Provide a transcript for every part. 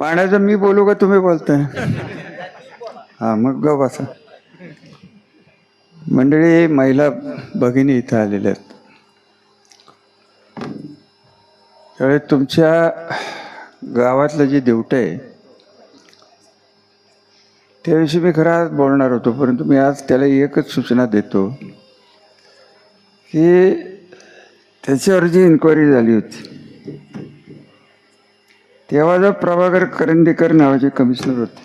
पाण्याचं मी बोलू का तुम्ही बोलताय? हा मग ग बसा. मंडळी महिला भगिनी इथं आलेल्या आहेत. त्यावेळी तुमच्या गावातलं जे देवटं आहे त्याविषयी मी खरं आज बोलणार होतो परंतु मी आज त्याला एकच सूचना देतो की त्याच्यावर जी इन्क्वायरी झाली होती तेव्हा जर प्रभाकर करंदीकर नावाचे कमिशनर होते.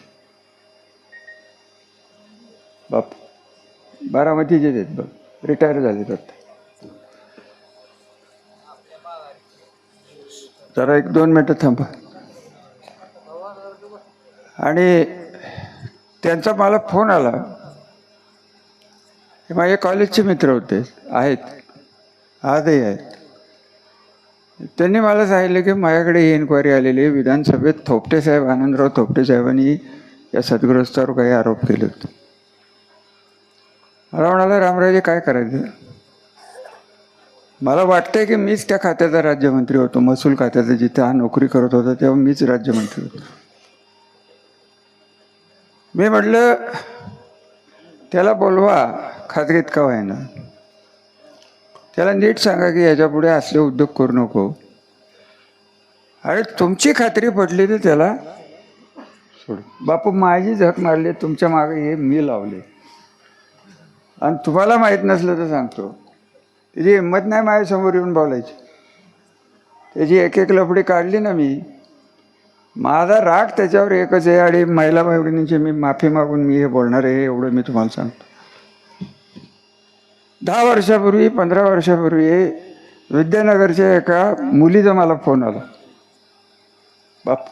बाप बारामतीचे आहेत बघ रिटायर झाले आता. जरा एक दोन मिनटं थांबा. आणि त्यांचा मला फोन आला. हे माझे कॉलेजचे मित्र होते आहेत. आजही आहेत. त्यांनी मला सांगितलं की माझ्याकडे ही इन्क्वायरी आलेली आहे. विधानसभेत थोपटे साहेब आनंदराव थोपटे साहेबांनी या सदग्रस्तावर काही आरोप केले होते. मला म्हणाला रामराजे काय करायचं? मला वाटतंय की मीच त्या खात्याचा राज्यमंत्री होतो. महसूल खात्याचा जिथे हा नोकरी करत होता तेव्हा मीच राज्यमंत्री होतो. मी म्हटलं त्याला बोलवा खात्रीत का व्हायना. त्याला नीट सांगा की याच्यापुढे असले उद्योग करू नको. अरे तुमची खात्री पडली तर त्याला. सोड. बापू माझी झक मारली तुमच्या मागे हे मी लावले. आणि तुम्हाला माहीत नसलं तर सांगतो. त्याची हिंमत नाही माझ्यासमोर येऊन बोलायची. त्याची एक एक लफडी काढली ना मी. माझा राग त्याच्यावर एकच आहे आणि महिला भगिनींची मी माफी मागून मी हे बोलणार आहे एवढं मी तुम्हाला सांगतो. दहा वर्षापूर्वी पंधरा वर्षापूर्वी विद्यानगरच्या एका मुलीचा मला फोन आला. बाप.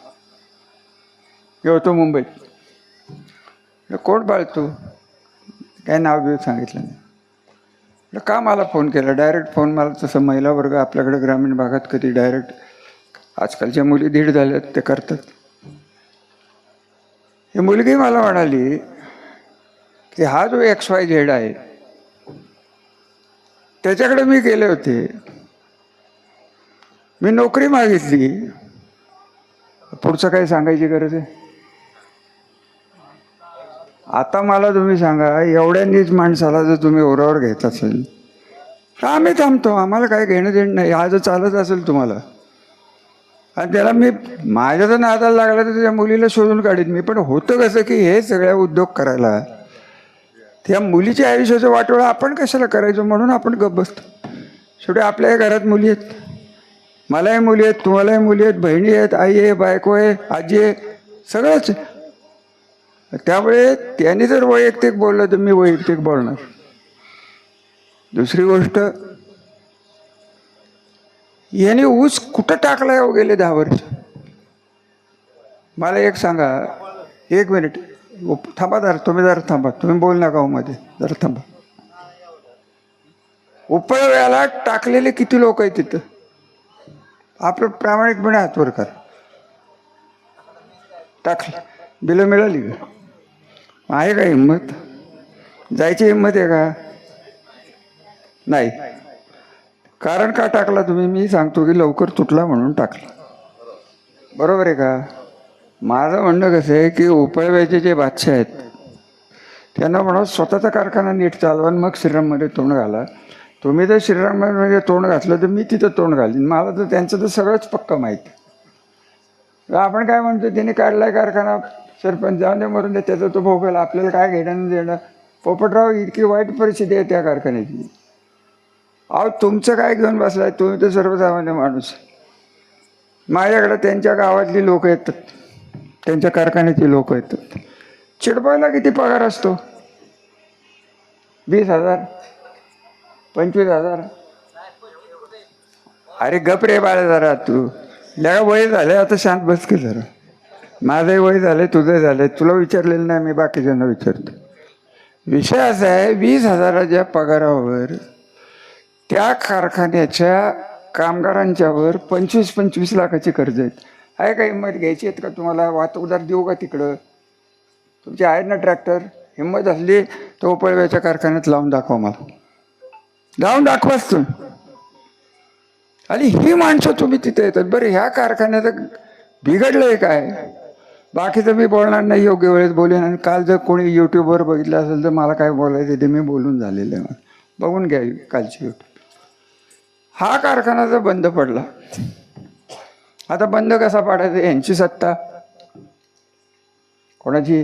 हे होतो मुंबईत कोण पाळतो? काय नाव बिव सांगितलं नाही. का मला फोन केला? डायरेक्ट फोन मला तसं महिला वर्ग आपल्याकडे ग्रामीण भागात कधी डायरेक्ट आजकालच्या मुली दीड झाल्यात ते करतात. ही मुलगी मला म्हणाली की हा जो एक्स वाय झेड आहे त्याच्याकडे मी गेले होते. मी नोकरी मागितली. पुढचं काही सांगायची गरज आहे? आता मला तुम्ही सांगा एवढ्यांनीच माणसाला जर तुम्ही ओरावर घेत असेल तर आम्ही थांबतो आम्हाला काय घेणं देणं नाही हा जर चालत असेल तुम्हाला. आणि त्याला मी माझ्या जर नादाला लागला तर त्या मुलीला शोधून काढीन मी पण होतं कसं की हे सगळ्या उद्योग करायला त्या मुलीच्या आयुष्याचं वाटोळा आपण कशाला करायचो म्हणून आपण गप बसतो. शेवटी आपल्याही घरात मुली आहेत. मलाही मुली आहेत तुम्हालाही मुली आहेत बहिणी आहेत आई आहे बायको आहे आजी आहे सगळंच. त्यामुळे त्याने जर वैयक्तिक बोललं तर मी वैयक्तिक बोलणार. दुसरी गोष्ट याने ऊस कुठं टाकला हो गेले दहा वर्ष? मला एक सांगा एक मिनिट. उप- थांबा जरा तुम्ही जरा थांबा तुम्ही बोल नका हो मध्ये जरा थांबा. उपळव्याला टाकलेले किती लोक आहेत तिथं? आपलं प्रामाणिकपणे हातवर कर. टाकलं बिलं मिळाली का? आहे का हिंमत? जायची हिंमत आहे का? नाही. कारण का टाकला तुम्ही? मी सांगतो की लवकर तुटला म्हणून टाकला. बरोबर आहे का? माझं म्हणणं कसं आहे की उपळव्याचे जे बादशाह आहेत त्यांना म्हणा स्वतःचा कारखाना नीट चालवा आणि मग श्रीराममध्ये तोंड घाला. तुम्ही जर श्रीरामामध्ये म्हणजे तोंड घातलं तर मी तिथं तोंड घालीन. मला तर त्यांचं तर सगळंच पक्क माहीत आपण काय म्हणतो त्यांनी काढलाय कारखाना सरपंच जाऊन दे मरून दे त्याचा तो भोगल आपल्याला काय घेणं देणं? पोपटराव इतकी वाईट परिस्थिती आहे त्या कारखान्याची. अहो तुमचं काय घेऊन बसलाय? तुम्ही तर सर्वसामान्य माणूस माझ्याकडे त्यांच्या गावातली लोक येतात. त्यांच्या कारखान्याची लोक येतात. चिडपायला किती पगार असतो? वीस हजार. पंचवीस हजार. अरे गप रे बाळा जरा तू. लगा वय झालं आता शांत बस की जरा. माझंही वय झालं तुझंही झालं तुला विचारलेलं नाही मी बाकीच्यांना विचारतो. विषय असा आहे वीस हजाराच्या पगारावर त्या कारखान्याच्या कामगारांच्यावर पंचवीस पंचवीस लाखाची कर्ज आहेत. आहे का हिंमत घ्यायची आहेत का तुम्हाला? वाहतूकदार देऊ का तिकडं? तुमचे आहेत ना ट्रॅक्टर? हिंमत असली तो पळव्याच्या कारखान्यात लावून दाखवा मला. लावून दाखवाच तू आणि ही माणसं तुम्ही तिथे येतात. बरं ह्या कारखान्याचं बिघडलंय काय? बाकीचं मी बोलणार नाही योग्य वेळेत बोलेन. आणि काल जर कोणी यूट्यूबवर बघितलं असेल तर मला काय बोलायचं ते मी बोलून झालेलं आहे. बघून घ्या कालची यूट्यूब हा कारखाना जर बंद पडला आता बंद कसा पाडायचा यांची सत्ता? कोणाची?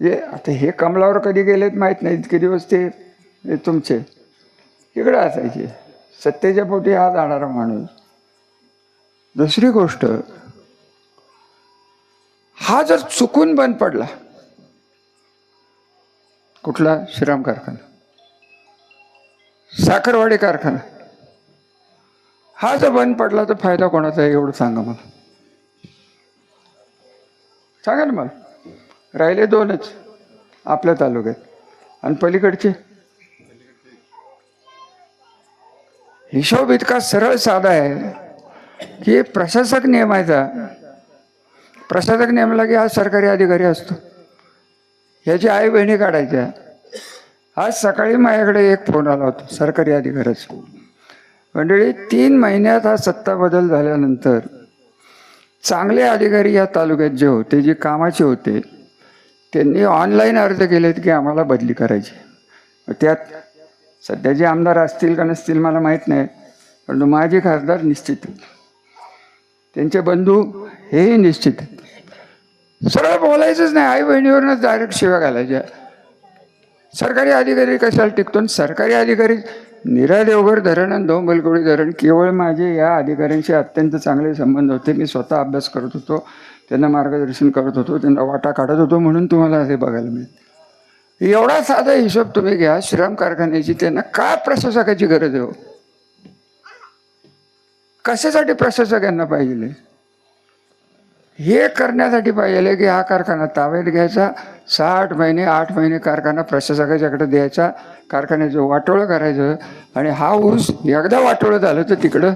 आता हे कमलावर कधी गेलेत माहीत नाही. इतके दिवस ते हे तुमचे. इकडे असायचे. सत्तेच्या पोटी हा जाणारा माणूस. दुसरी गोष्ट हा जर चुकून बंद पडला कुठला? श्रीराम कारखाना. साखरवाडी कारखाना. हा जर बंद पडला तर फायदा कोणाचा आहे एवढं सांगा मला. सांगा ना मला. राहिले दोनच आपल्या तालुक्यात. आणि पलीकडचे? हिशोब इतका सरळ साधा आहे की प्रशासक नियमायचा प्रशासक नेमला की हा सरकारी अधिकारी असतो. ह्याची आई बहिणी काढायच्या. आज सकाळी माझ्याकडे एक फोन आला होता सरकारी अधिकाऱ्याचा. मंडळी तीन महिन्यात हा सत्ता बदल झाल्यानंतर चांगले अधिकारी या तालुक्यात जे होते जे कामाचे होते त्यांनी ऑनलाईन अर्ज केलेत की आम्हाला बदली करायची. त्यात सध्या सध्याचे आमदार असतील का नसतील मला माहीत नाही परंतु माझे खासदार निश्चित आहेत. त्यांचे बंधू हेही निश्चित आहेत. सरळ बोलायचंच नाही आई बहिणीवरूनच डायरेक्ट शिव्या घालायच्या. सरकारी अधिकारी कशाला टिकतो आणि सरकारी अधिकारी निरा देवघर धरण आणि डोंबलकोडी धरण केवळ माझे या अधिकाऱ्यांशी अत्यंत चांगले संबंध होते. मी स्वतः अभ्यास करत होतो त्यांना मार्गदर्शन करत होतो त्यांना वाटा काढत होतो म्हणून तुम्हाला असे बघायला मिळते. एवढा साधा हिशोब तुम्ही घ्या श्रीराम कारखान्याची त्यांना काय प्रशासकाची गरज आहे हो? कशासाठी प्रशासक यांना पाहिजे? हे करण्यासाठी पाहिजे की हा कारखाना ताब्यात घ्यायचा साठ महिने आठ महिने कारखाना प्रशासकाच्याकडे द्यायचा कारखान्याचं वाटोळं करायचं आणि हा ऊस एकदा वाटोळं झालं तर तिकडं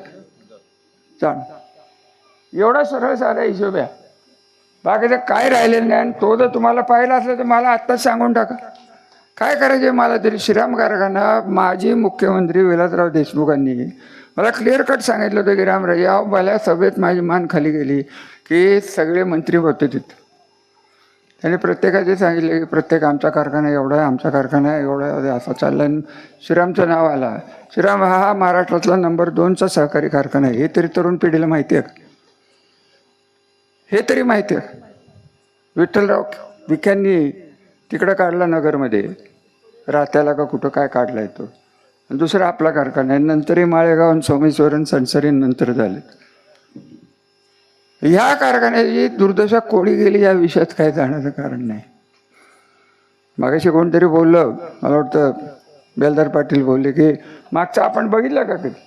जाण एवढा सरळ साधा हिशोब आहे. बाकीचं काय राहिलेलं नाही आणि तो जर तुम्हाला पाहिला असलं तर मला आत्ताच सांगून टाका. काय करायचे मला तरी श्रीराम कारखाना माजी मुख्यमंत्री विलासराव देशमुखांनी मला क्लिअर कट सांगितलं होतं की रामराजे या मला सभेत माझी मान खाली गेली की सगळे मंत्री होते तिथं. त्यांनी प्रत्येकाचे सांगितले की प्रत्येक आमचा कारखाना एवढा आहे आमचा कारखाना आहे एवढा आहे असा चालला. आणि श्रीरामचं नाव आला. श्रीराम हा हा महाराष्ट्रातला नंबर दोनचा सहकारी कारखाना आहे. हे तरी तरुण पिढीला माहिती आहे का? हे तरी माहिती आहे. विठ्ठलराव विख्यांनी तिकडं काढला नगरमध्ये. राहत्याला का कुठं काय काढला येतो दुसरा आपला कारखाना आहे. नंतरही माळेगाव आणि सोमेश्वर संसारी नंतर झाले ह्या कारखान्याची दुर्दशा कोणी गेली या विषयात काय जाण्याचं कारण नाही. मागाशी कोणतरी बोललं. मला वाटतं बेलदार पाटील बोलले की मागचं आपण बघितलं का कधी?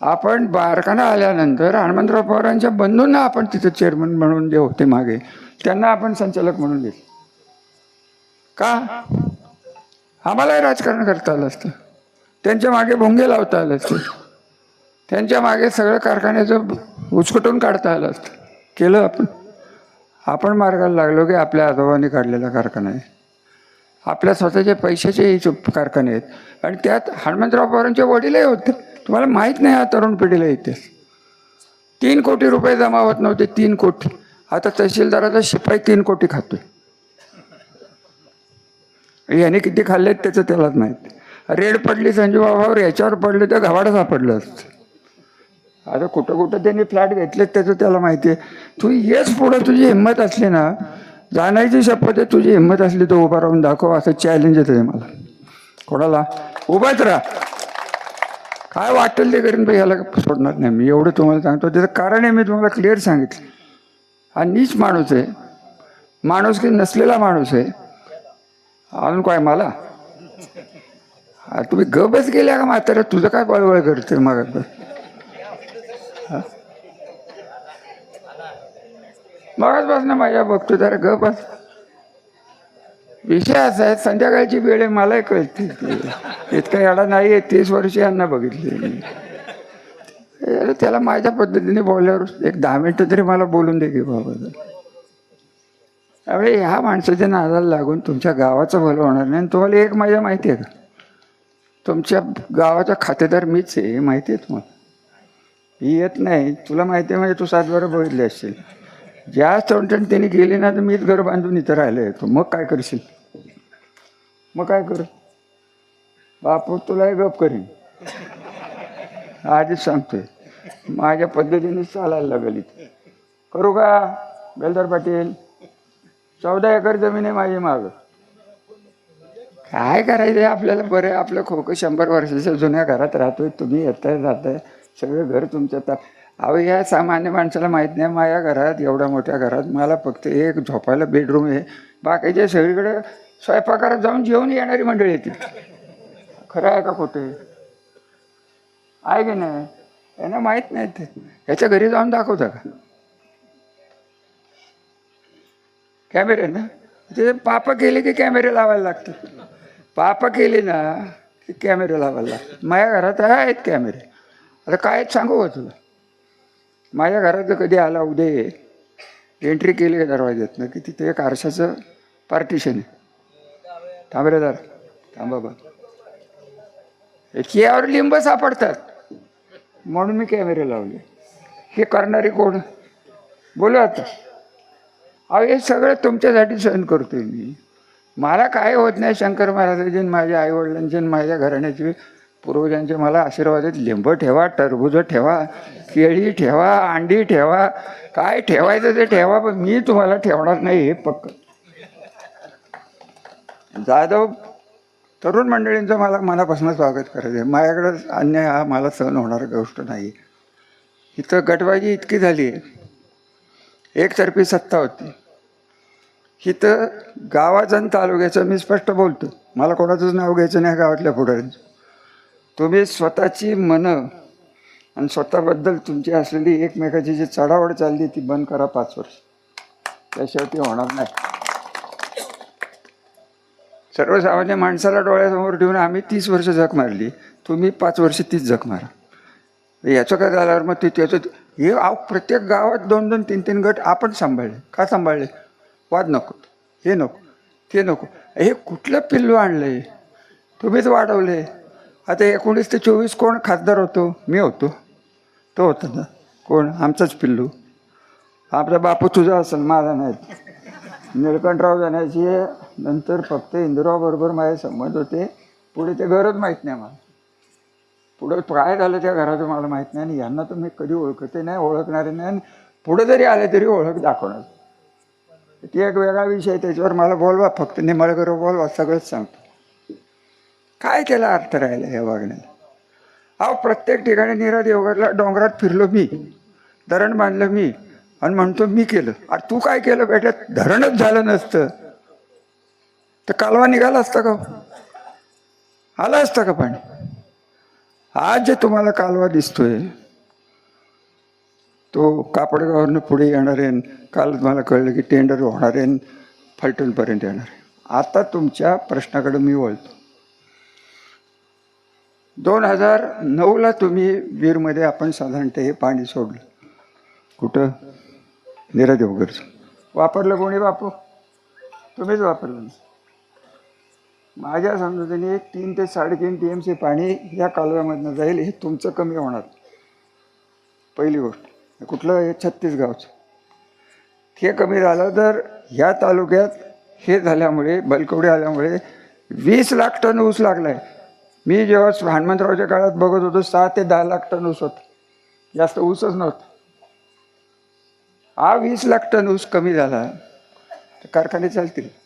आपण कारखाना आल्यानंतर हनुमंतराव पवारांच्या बंधूंना आपण तिथं चेअरमन म्हणून जे होते मागे त्यांना आपण संचालक म्हणून दिले. का? आम्हालाही राजकारण करता आलं असतं. त्यांच्या मागे भोंगे लावता आलं असतं. त्यांच्या मागे सगळं कारखान्याचं उचकटून काढता आलं असतं. केलं आपण. आपण मार्गाला लागलो की आपल्या आजोबांनी काढलेला कारखाना आहे. आपल्या स्वतःच्या पैशाचे हे चुप कारखाने आहेत. आणि त्यात हनुमंतराव पवारांचे वडीलही होते. तुम्हाला माहीत नाही हा तरुण पिढीला इतिहास. तीन कोटी रुपये जमा होत नव्हते तीन कोटी. आता तहसीलदाराचा शिपाई तीन कोटी खातोय. याने किती खाल्लेत त्याचं त्यालाच माहीत रेड पडली संजूबाबावर याच्यावर पडले तर घवाडं सापडलं असतं. आता कुठं कुठं त्यांनी फ्लॅट घेतलेत त्याचं त्याला माहिती आहे. तू येच पुढं तुझी हिंमत असली ना जाण्याची शपथ आहे तुझी हिंमत असली तर उभा राहून दाखव असं चॅलेंज येतं मला. कोणाला? उभाच राहा. काय वाटेल ते करीन भाई ह्याला सोडणार नाही. मी एवढं तुम्हाला सांगतो. त्याचं कारण आहे मी तुम्हाला क्लिअर सांगितलं. हा नीच माणूस आहे. माणूस की नसलेला माणूस आहे. अजून काय मला? तुम्ही गबच गेल्या का म्हातारा तुझं काय बळबळ करते मग? मगच बस ना माझ्या बघतो जरा गप बस. विषय असा आहे. संध्याकाळची वेळ आहे मलाही कळते. इतका याडा नाही आहे तीस वर्ष यांना बघितले मी. अरे त्याला माझ्या पद्धतीने बोलल्यावर एक दहा मिनटं तरी मला बोलून दे की बाबा. त्यामुळे ह्या माणसाच्या नादाला लागून तुमच्या गावाचं भलं होणार नाही. आणि तुम्हाला एक माझ्या माहिती आहे का? तुमच्या गावाचा खातेदार मीच आहे हे माहिती आहे तुम्हाला. ही येत नाही. तुला माहिती आहे म्हणजे तू सात बरं बघितले असशील. ज्या तोंडण त्यांनी गेली ना तर मीच घर बांधून इथं राहिलं येतो मग काय करशील? मग काय कर? बापू तुलाही गप करीन. आधीच सांगतोय. माझ्या पद्धतीने चालायला लागली करू का बेलदार पाटील? चौदा एकर जमीन आहे माझी माग. काय करायचं आपल्याला बरं? आपलं खोकं शंभर वर्षाच्या जुन्या घरात राहतोय. तुम्ही येताय जाताय. सगळं घर तुमच्या ता अहो या सामान्य माणसाला माहीत नाही. माझ्या घरात एवढ्या मोठ्या घरात मला फक्त एक झोपायला बेडरूम आहे. बाकीच्या सगळीकडे स्वयंपाकात जाऊन जेवून येणारी मंडळी येतील खरं आहे का खोटे आहे? की नाही? यांना माहीत नाही ते. ह्याच्या घरी जाऊन दाखवता का? कॅमेरे ना? ते पाप केले की कॅमेरे लावायला लागतात. पाप केले ना की कॅमेरे लावायला लागतात. माझ्या घरात आहेत कॅमेरे. आता काय सांगू का तुला? माझ्या घरात जर कधी आला उद्या? एंट्री केली का दरवाज्यातनं? की तिथे एक आरशाचं पार्टिशन आहे. थांब रे जरा. थांबा बा यावर लिंब सापडतात. म्हणून मी कॅमेरे लावले. हे करणारे कोण? बोलू आता. अहो हे सगळं तुमच्यासाठी सहन करतोय मी. मला काय होत नाही शंकर महाराजांचे माझ्या आईवडिलांचे माझ्या घराण्याचे. पूर्वजांचे मला आशीर्वाद आहेत. लिंब ठेवा टरबूज ठेवा केळी ठेवा अंडी ठेवा. काय ठेवायचं ते ठेवा पण मी तुम्हाला ठेवणार नाही हे पक्क. जाधव तरुण मंडळींचं मला मनापासून स्वागत करायचं आहे माझ्याकडं अन्याय हा मला सहन होणार गोष्ट नाही. इथं गटबाजी इतकी झाली आहे. एकतर्फी सत्ता होती. इथं गावाचं आणि तालुक्याचं मी स्पष्ट बोलतो. मला कोणाचंच नाव घ्यायचं नाही गावातल्या पुढाऱ्यांचं. तुम्ही स्वतःची मनं आणि स्वतःबद्दल तुमची असलेली एकमेकाची जी चढावड चालली ती बंद करा पाच वर्ष. त्याशिवाय ती होणार नाही. सर्वसामान्य माणसाला डोळ्यासमोर ठेवून आम्ही तीस वर्ष झक मारली. तुम्ही पाच वर्ष तीच झक मारा. याचं काय झाल्यावर मग ते त्याचं हे अहो, प्रत्येक गावात दोन दोन तीन तीन गट आपण सांभाळले. का सांभाळले? वाद नको. हे नको. ते नको. हे कुठलं पिल्लू आणलंय? तुम्हीच वाढवले आता एकोणीस ते चोवीस कोण खासदार होतो? मी होतो. तो होता ना. कोण? आमचाच पिल्लू. आपला बापू तुझा असेल माझा नाही. निळकंठराव जाण्याची नंतर फक्त इंदिराबरोबर माझे संबंध होते. पुढे ते घरच माहीत नाही मला. पुढं काय झालं त्या घराचं मला माहीत नाही आणि यांना तर मी कधी ओळखते नाही ओळखणारे नाही आणि पुढे जरी आले तरी ओळख दाखवणार. ती एक वेगळा विषय त्याच्यावर मला बोलवा फक्त निंबाळकर बोलवा सगळंच सांगतो. काय त्याला अर्थ राहिला या वागण्याला अहो प्रत्येक ठिकाणी नीरा देवगडला डोंगरात फिरलो मी धरण बांधलं मी आणि म्हणतो मी केलं. अरे तू काय केलं बेटा? धरणच झालं नसतं. तर कालवा निघाला असता का? आला असता का पाणी? आज जे तुम्हाला कालवा दिसतोय तो कापडगावरनं पुढे येणार आहे. काल मला कळलं की टेंडर होणार आहे फलटणपर्यंत येणार आहे. आता तुमच्या प्रश्नाकडे मी वळतो. दोन हजार नऊला तुम्ही वीरमध्ये आपण साधारणतः हे पाणी सोडलं. कुठं? नीरा देवगरचं वापरलं कोणी बापू? तुम्हीच वापरलं. माझ्या समजुतीने तीन ते साडेतीन टी एम सी पाणी या कालव्यामधनं जाईल हे तुमचं कमी होणार. पहिली गोष्ट. कुठलं? हे छत्तीसगावचं. हे कमी झालं तर ह्या तालुक्यात हे झाल्यामुळे बलकवडे आल्यामुळे वीस लाख टन ऊस लागला आहे मी जेव्हा हनुमंतरावच्या काळात बघत होतो सहा ते दहा लाख टन ऊस होत. जास्त ऊसच नव्हतं. हा वीस लाख टन ऊस कमी झाला. तर कारखाने चालतील.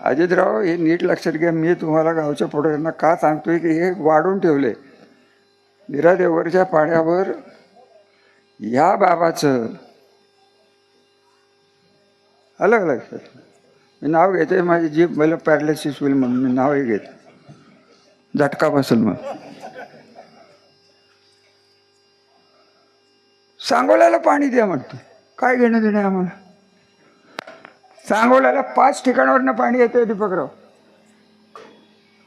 अजितराव हे नीट लक्षात घ्या मी तुम्हाला गावच्या पुढ्यांना का सांगतोय की हे वाढून ठेवले. निरादेवरच्या पाण्यावर या बाबाचं अलग अलग. मी नाव घेते माझी जीभ मला पॅरालिसिस होईल म्हणून मी नावही घेत. झटका बसेल मग. सांगोल्याला पाणी द्या म्हणतो. काय घेणं देणं आम्हाला? सांगोल्याला पाच ठिकाणावरनं पाणी येतं दीपकराव.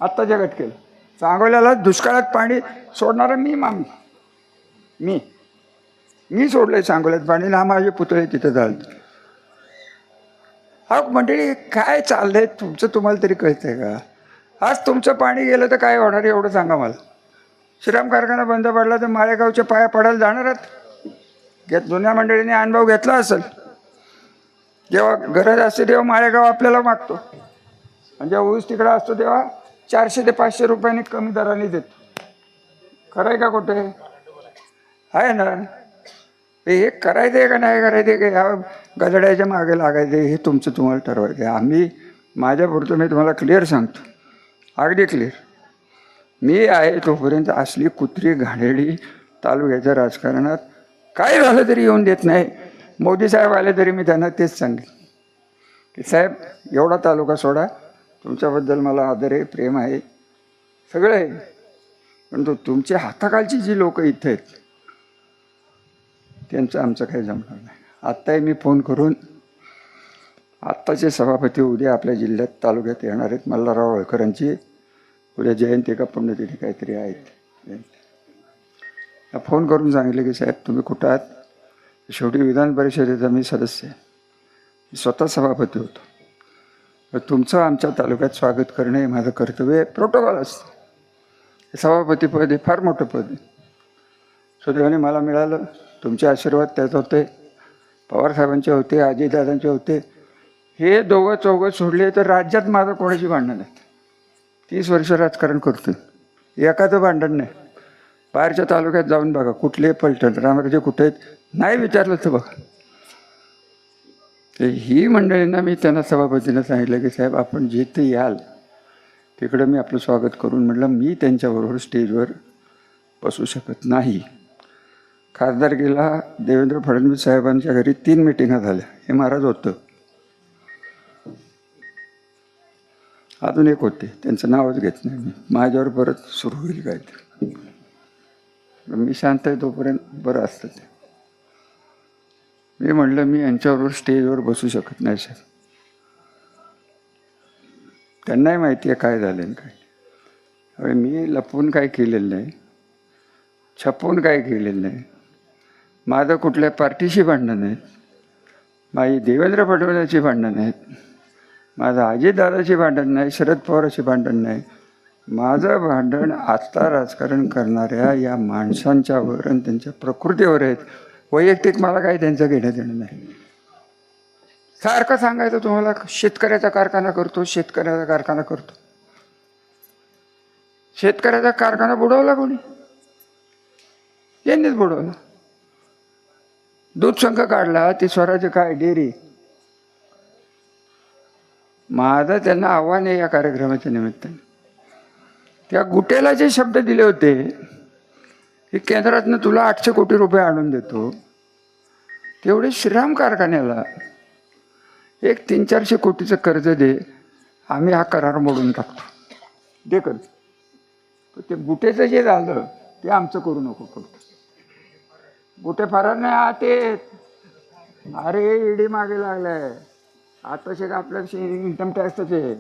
आत्ता घटकेला सांगोल्याला दुष्काळात पाणी सोडणारा मी मामी मी. मी सोडलंय सांगोल्यात पाणी ना माझे पुतळे तिथं झालं. अहो मंडळी काय चाललंय? तुमचं तुम्हाला तरी कळतंय का? आज तुमचं पाणी गेलं तर काय होणार एवढं सांगा मला. श्रीराम कारखाना बंद पडला तर माळेगावच्या पाया पडायला जाणार आहात? घेत जुन्या मंडळीने अनुभव घेतला असेल. जेव्हा गरज असते तेव्हा माळेगाव आपल्याला मागतो. आणि जेव्हा ऊस तिकडं असतो तेव्हा चारशे ते पाचशे रुपयांनी कमी दराने देतो. खरं आहे का कुठे? आहे ना. हे करायचं आहे का नाही करायचं का? ह्या गजड्याच्या मागे लागायचं हे तुमचं तुम्हाला ठरवायचं आहे आम्ही माझ्यापुरतं मी तुम्हाला क्लिअर सांगतो. अगदी क्लिअर मी आहे तोपर्यंत असली कुत्री घाणेरडी तालुक्याच्या राजकारणात काय झालं तरी येऊन देत नाही. मोदी साहेब आले तरी मी त्यांना तेच सांगेन की साहेब एवढा तालुका सोडा. तुमच्याबद्दल मला आदर आहे प्रेम आहे. सगळं आहे. परंतु तुमच्या हाताखालची जी लोक इथे आहेत त्यांचं आमचं काही जमणार नाही. आत्ताही मी फोन करून आत्ताचे सभापती उद्या आपल्या जिल्ह्यात तालुक्यात येणार आहेत. मल्हारराव होळकरांची उद्या जयंती का पुण्यतिथी काहीतरी आहेत. फोन करून सांगितले की साहेब तुम्ही कुठं आहात? शेवटी विधान परिषदेचा मी सदस्य आहे. मी स्वतः सभापती होतो. तर तुमचं आमच्या तालुक्यात स्वागत करणे हे माझं कर्तव्य प्रोटोकॉल असतं. सभापतीपद सभापती पद हे फार मोठं पद आहे. सुदैवाने मला मिळालं. तुमचे आशीर्वाद त्यात होते. पवारसाहेबांचे होते आजीदादांचे होते. हे दोघं चौघं सोडले तर राज्यात माझं कोणाची भांडण आहेत तीस वर्ष राजकारण करतो एकाचं भांडण नाही. बाहेरच्या तालुक्यात जाऊन बघा कुठले पलटण रामराजे कुठे आहेत नाही विचारलं तर बघा. ते ही मंडळींना मी त्यांना सभापतीनं सांगितलं की साहेब आपण जिथे याल तिकडं मी आपलं स्वागत करून म्हटलं मी त्यांच्याबरोबर स्टेजवर बसू शकत नाही. खासदारकीला देवेंद्र फडणवीस साहेबांच्या घरी तीन मिटिंगा झाल्या हे महाराज होतं. अजून एक होते त्यांचं नावच घेत नाही मी. माझ्यावर परत सुरू होईल काय ते. मी शांत आहे तोपर्यंत बरं असतं ते. मी म्हणलं मी यांच्याबरोबर स्टेजवर बसू शकत नाही सर. त्यांनाही माहिती आहे काय झालं काय अरे मी लपवून काय केलेलं नाही. छपवून काय केलेलं नाही. माझं कुठल्या पार्टीशी भांडणं नाहीत. माझी देवेंद्र फडणवीसाची भांडणं नाहीत. माझं अजितदादाची भांडण नाही शरद पवाराची भांडण नाही. माझं भांडण आत्ता राजकारण करणाऱ्या या माणसांच्यावर आणि त्यांच्या प्रकृतीवर आहेत. वैयक्तिक मला काही त्यांचं घेणं देणं नाही. सारखं सांगायचं तुम्हाला शेतकऱ्याचा कारखाना करतो शेतकऱ्याचा कारखाना करतो. शेतकऱ्याचा कारखाना बुडवला कोणी? यांनीच बुडवला. दूध संघ काढला ती स्वराज्य काय डेअरी? माझं त्यांना आव्हान आहे या कार्यक्रमाच्या निमित्ताने. त्या गुटेला जे शब्द दिले होते की केंद्रातनं तुला आठशे कोटी रुपये आणून देतो. तेवढे श्रीराम कारखान्याला एक तीन चारशे कोटीचं कर्ज दे आम्ही हा करार मोडून टाकतो. दे कर्ज. ते गुटेचं जे झालं ते आमचं करू नको फक्त. गुटे फार नाही आत अरे ईडी मागे लागलाय. आता आपल्याशी आपल्या इन्कम टॅक्सच आहे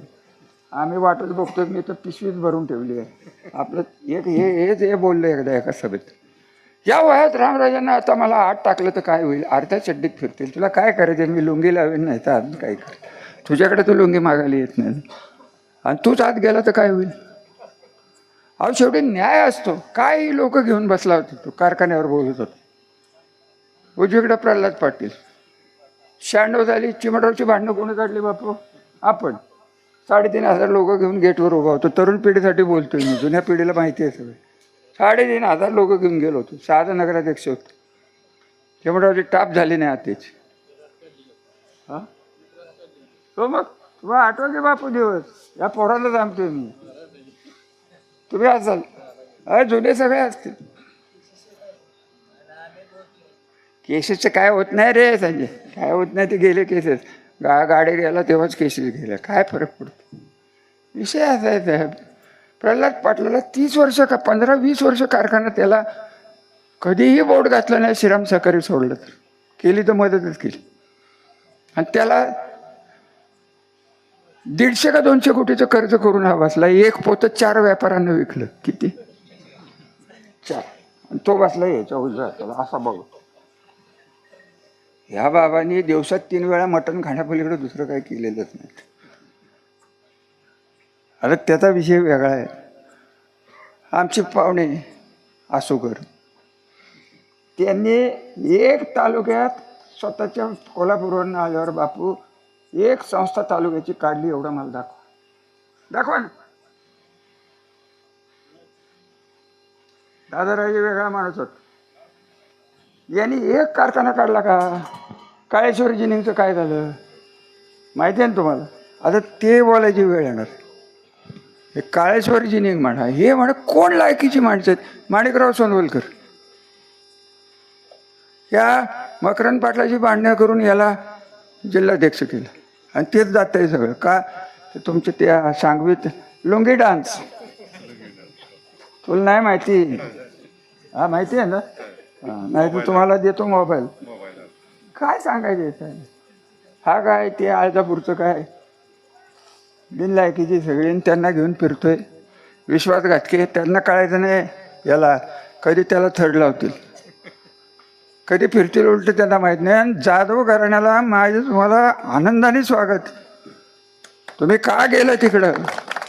आम्ही वाटच बघतोय मी तर पिशवीच भरून ठेवली आहे. आपलं एक हे हेच हे बोललं एकदा एका सभेत. या वयात रामराजांना आता मला आत टाकलं तर काय होईल? अर्ध्या चड्डीत फिरतील. तुला काय करायचं? मी लुंगी लावेन नाही तर अजून काय कर तुझ्याकडे तू लुंगी मागायला येत नाही. आणि तूच आत गेला तर काय होईल? अहो शेवटी न्याय असतो. काय लोक घेऊन बसला होता तू कारखान्यावर बोलत होता. उजवीकडे प्रल्हाद पाटील. शहाण्णव झाली चिमटावरची भांडणं कोणी काढली बापू? आपण. साडेतीन हजार लोक घेऊन गेटवर उभा होतो. तरुण पिढीसाठी बोलतोय मी जुन्या पिढीला माहिती आहे सगळं. साडेतीन हजार लोक घेऊन गेलो होतो. साधा नगराध्यक्ष होतो. चिमटावरची टाप झाली नाही आतेची. हां? हो मग तुम्हाला आठवते बापू दिवस. या पोराला थांबतोय मी. तुम्ही असाल. अरे जुने सगळे असतील. केसेसचं काय होत नाही रे संजय. काय होत नाही ते गेले केसेस. गा गाडी गेला तेव्हाच केसेस गेल्या. काय फरक पडतो? विषय असा आहे साहेब. प्रल्हाद पाटलाला तीस वर्ष का पंधरा वीस वर्ष कारखाना त्याला कधीही बोर्ड घातलं नाही श्रीराम सहकारी सोडलं तर. केली तर मदतच केली. आणि त्याला दीडशे का दोनशे कोटीचं कर्ज करून हा बसला. एक पोतं चार व्यापाऱ्यांना विकलं. किती? चार. आणि तो बसला याच्या उजव्या त्याला असा बघ. ह्या बाबांनी दिवसात तीन वेळा मटण खाण्यापलीकडे दुसरं काही केलेलंच नाही. अरे त्याचा विषय वेगळा आहे. आमचे पाहुणे आसोकर त्यांनी एक तालुक्यात स्वतःच्या कोल्हापूरवरून आल्यावर बापू एक संस्था तालुक्याची काढली एवढं मला दाखव. दाखवा ना. दादाराजे वेगळा माणूस होता. यांनी एक कारखाना काढला का? काळेश्वर जिनिंगचं काय झालं? माहिती आहे ना तुम्हाला? आता ते बोलायची वेळ येणार. हे काळेश्वर जिनिंग म्हणा हे म्हणा कोण लायकीची माणसं आहेत? माणिकराव सोनवलकर. या मकरंद पाटलाची भांडणं करून याला जिल्हाध्यक्ष केलं. आणि तेच जात आहे सगळं. का? तुमचे तुमच्या त्या सांगवीत लुंगी डान्स. तुला नाही माहिती? हा माहिती आहे ना? नाही तर तुम्हाला देतो मोबाईल. काय सांगायचं याचं? हा काय ते आळजापूरचं काय? बिनलायकीची सगळी आणि त्यांना घेऊन फिरतोय. विश्वासघातके त्यांना कळायचं नाही याला. कधी त्याला थर्ड लावतील? कधी फिरतील उलट त्यांना माहीत नाही. आणि जाधव घराण्याला माझं तुम्हाला आनंदाने स्वागत. तुम्ही का गेलं तिकडं?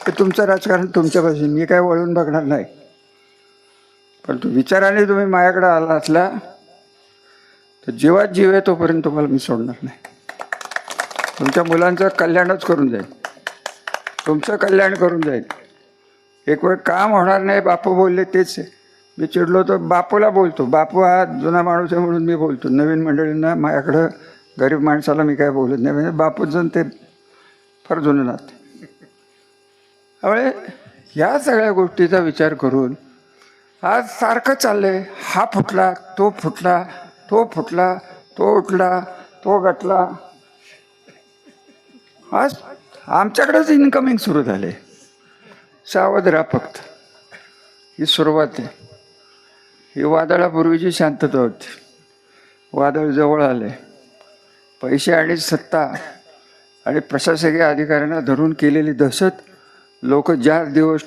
ते तुमचं राजकारण तुमच्यापासून मी काय वळून बघणार नाही. पण तू विचाराने तुम्ही माझ्याकडे आला असला तर जीवात जीव आहे तोपर्यंत तुम्हाला मी सोडणार नाही. तुमच्या मुलांचं कल्याणच करून जाईल. तुमचं कल्याण करून जाईल. एक वेळ काम होणार नाही बापू बोलले तेच आहे. मी चिडलो तर बापूला बोलतो. बापू हा जुना माणूस आहे म्हणून मी बोलतो. नवीन मंडळींना माझ्याकडं गरीब माणसाला मी काय बोलत नाही. म्हणजे जण ते फार जुनं नाते त्यामुळे ह्या सगळ्या गोष्टीचा विचार करून आज सारखं चाललं आहे हा फुटला तो फुटला. तो फुटला तो उठला तो गटला. आज आमच्याकडेच इन्कमिंग सुरू झाले. सावध राहा फक्त. ही सुरुवात आहे. ही वादळापूर्वीची शांतता होती. वादळ जवळ आले. पैसे आणि सत्ता आणि प्रशासकीय अधिकाऱ्यांना धरून केलेली दहशत लोक ज्या दिवस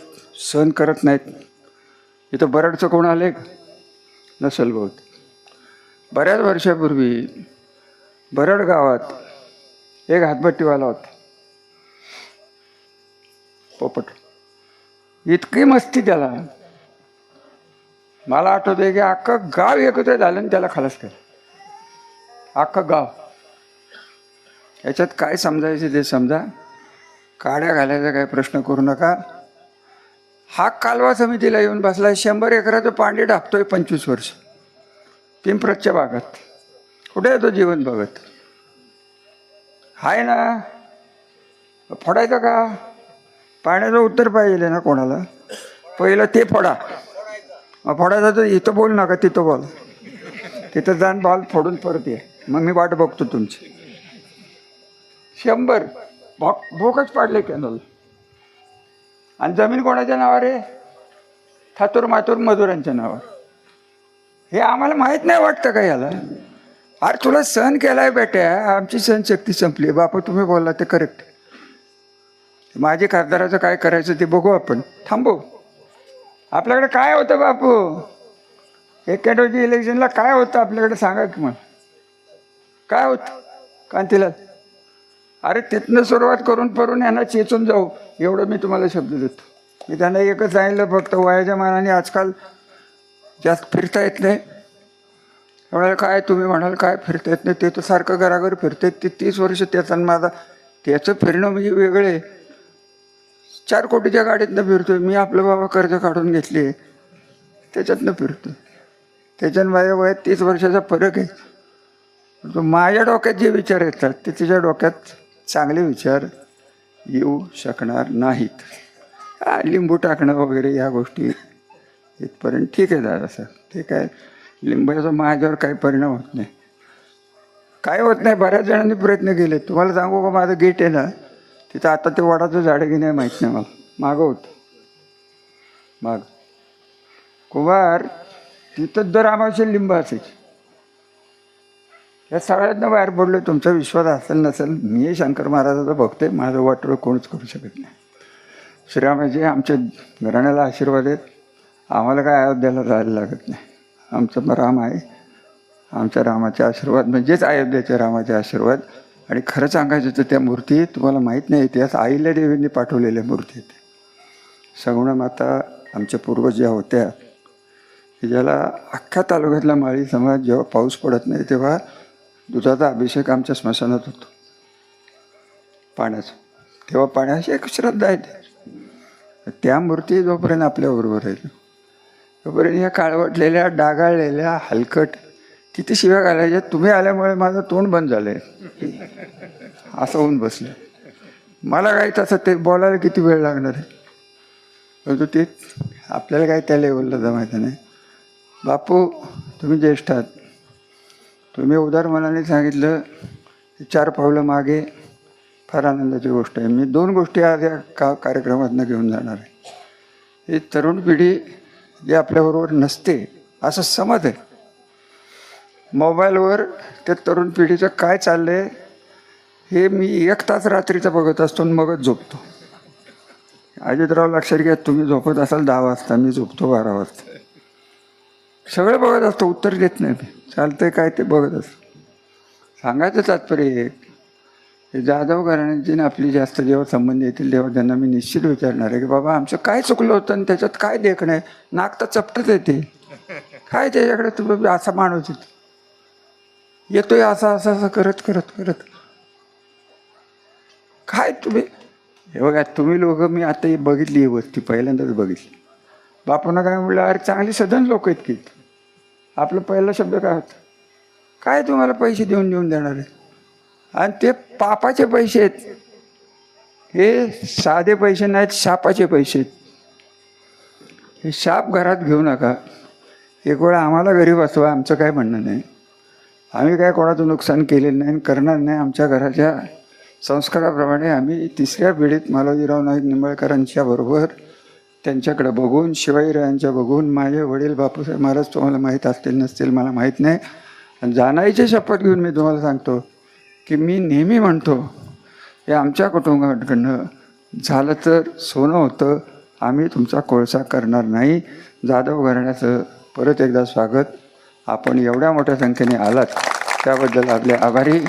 सहन करत नाहीत. इथं बरडचं कोण आले नसेल बहुत बऱ्याच वर्षापूर्वी बरड गावात एक हातभट्टीवाला होता. पोपट. इतकी मस्ती त्याला. मला आठवतंय की अख्खं गाव एकत्र झालं आणि त्याला खलास केलं. अख्खं गाव. याच्यात काय समजायचं ते समजा. काड्या घालायचा काय प्रश्न करू नका. हा कालवा समितीला येऊन बसला शंभर एकराचं पांडे ढापतोय पंचवीस वर्ष. पिंपरतच्या भागात. कुठे आहे तो जीवन बघत आहे ना. फोडायचं का? पाण्याचं उत्तर पाहिजे ना कोणाला? पहिलं ते फोडा. मग फोडायचं तर इथं बोल नका तिथं बोल. तिथं जाण बॉल फोडून परत ये. मग मी वाट बघतो तुमची. शंभर. भोक भोकच पाडले कॅनल. आणि जमीन कोणाच्या नावावर आहे? थातूर मातूर मजुरांच्या नावावर. हे आम्हाला माहीत नाही वाटतं का याला? अरे तुला सण केलाय बेट्या आमची सहनशक्ती संपली. बापू तुम्ही बोलला ते करेक्ट माझे खासदाराचं काय करायचं ते बघू आपण. थांबू. आपल्याकडे काय होतं बापू? एक्क्याण्णवच्या इलेक्शनला काय होतं आपल्याकडे सांगा की मग काय होतं? कांतीलाल. अरे तिथनं सुरुवात करून करून यांना चेचून जाऊ. एवढं मी तुम्हाला शब्द देतो. मी त्यांना एकच सांगितलं फक्त वयाच्या मानाने आजकाल जास्त फिरता येत नाही. त्यामुळे काय तुम्ही म्हणाल काय फिरता येत नाही? ते तर सारखं घराघर फिरते ते तीस वर्ष त्याचा आणि माझा. त्याचं फिरणं म्हणजे वेगळं. आहे चार कोटीच्या गाडीतनं फिरतोय. मी आपलं बाबा कर्ज काढून घेतली. त्याच्यातनं फिरतो त्याच्यानं माझ्या वयात तीस वर्षाचा फरक आहे. तो माझ्या डोक्यात जे विचार येतात ते तिच्या डोक्यात चांगले विचार येऊ शकणार नाहीत. लिंबू टाकणं वगैरे या गोष्टी इथपर्यंत ठीक आहे दादा सर. ठीक आहे. लिंबाचा माझ्यावर काही परिणाम होत नाही. काय होत नाही. बऱ्याच जणांनी प्रयत्न केले. तुम्हाला सांगू का माझं गेट आहे ना? तिथं आता ते वडाचं झाड की नाही माहीत नाही मला. मागं होतं. माग. कुमार तिथं दर आम्हाला लिंब असायची. या सगळ्यांना बाहेर पडलो तुमचा विश्वास असेल नसेल मी शंकर महाराजाचं आहे. माझं वाटोळं कोणच करू शकत नाही. श्रीरामाजी आमच्या घराण्याला आशीर्वाद आहेत. आम्हाला काय अयोध्येला जायला लागत नाही. आमचं राम आहे. आमच्या रामाचे आशीर्वाद म्हणजेच अयोध्येचे रामाचे आशीर्वाद. आणि खरं सांगायचं तर त्या मूर्ती तुम्हाला माहीत नाही इतिहास आईल्या देवींनी पाठवलेल्या मूर्ती आहेत. सगुणा माता आमच्या पूर्वज ज्या होत्या की ज्याला अख्ख्या तालुक्यातला माळी समाज जेव्हा पाऊस पडत नाही तेव्हा दुधाचा अभिषेक आमच्या स्मशानात होतो. पाण्याचा. तेव्हा पाण्याची एक श्रद्धा आहे. त्या मूर्ती जोपर्यंत आपल्याबरोबर आहेत तोपर्यंत ह्या काळवटलेल्या डागाळलेल्या हलकट किती शिव्या घालायच्या तुम्ही आल्यामुळे माझं तोंड बंद झालं आहे असं होऊन बसलं. मला काय तसं ते बोलायला किती वेळ लागणार आहे? परंतु ते आपल्याला काय त्या लेवलला जमायचं नाही. बापू तुम्ही ज्येष्ठ आहात. तुम्ही उदार मनाने सांगितलं की चार पावलं मागे फार आनंदाची गोष्ट आहे. मी दोन गोष्टी आज या का कार्यक्रमातनं घेऊन जाणार आहे. ही तरुण पिढी जे आपल्याबरोबर नसते असं समज आहे. मोबाईलवर त्या तरुण पिढीचं काय चाललं आहे हे मी एक तास रात्रीचं बघत असतो आणि मगच झोपतो. अजितराव लक्षात घ्या तुम्ही झोपत असाल दहा वाजता मी झोपतो बारा वाजता. सगळं बघत असतो उत्तर देत नाही मी. चालतंय काय ते बघत असतो. सांगायचं तात्पर्य एक जाधव घराण्याची आपली जास्त जेव्हा संबंध येतील तेव्हा त्यांना मी निश्चित विचारणार आहे की बाबा आमचं काय चुकलं होतं आणि त्याच्यात काय देखणं आहे नाक तर चपटत येते. काय त्याच्याकडे तुम्ही असा माणूस येतो? येतोय असं असं असं करत करत करत. काय तुम्ही? हे बघा तुम्ही लोक मी आता ही बघितली ही वस्ती पहिल्यांदाच बघितली. बापूंना काय म्हणलं अरे चांगली सदन लोक आहेत की. आपलं पहिला शब्द काय होता? काय तुम्हाला पैसे देऊन देऊन देणार आहे आणि ते पापाचे पैसे आहेत. हे साधे पैसे नाहीत शापाचे पैसे आहेत. हे शाप घरात घेऊ नका. एक वेळा आम्हाला घरी बसवा आमचं काय म्हणणं नाही. आम्ही काय कोणाचं नुकसान केलेलं नाही आणि करणार नाही आमच्या घराच्या संस्काराप्रमाणे आम्ही तिसऱ्या पिढीत मालोजीराव नाईक निंबाळकरांच्या बरोबर त्यांच्याकडे बघून शिवाजीरायांच्या बघून माझे वडील बापूसाहेब महाराज तुम्हाला माहीत असतील नसतील मला माहीत नाही. आणि जाणायची शपथ घेऊन मी तुम्हाला सांगतो की मी नेहमी म्हणतो हे आमच्या कुटुंबाकडनं झालं तर सोनं होतं आम्ही तुमचा कोळसा करणार नाही. जाधव घराण्याचं परत एकदा स्वागत. आपण एवढ्या मोठ्या संख्येने आलात त्याबद्दल आपले आभारी.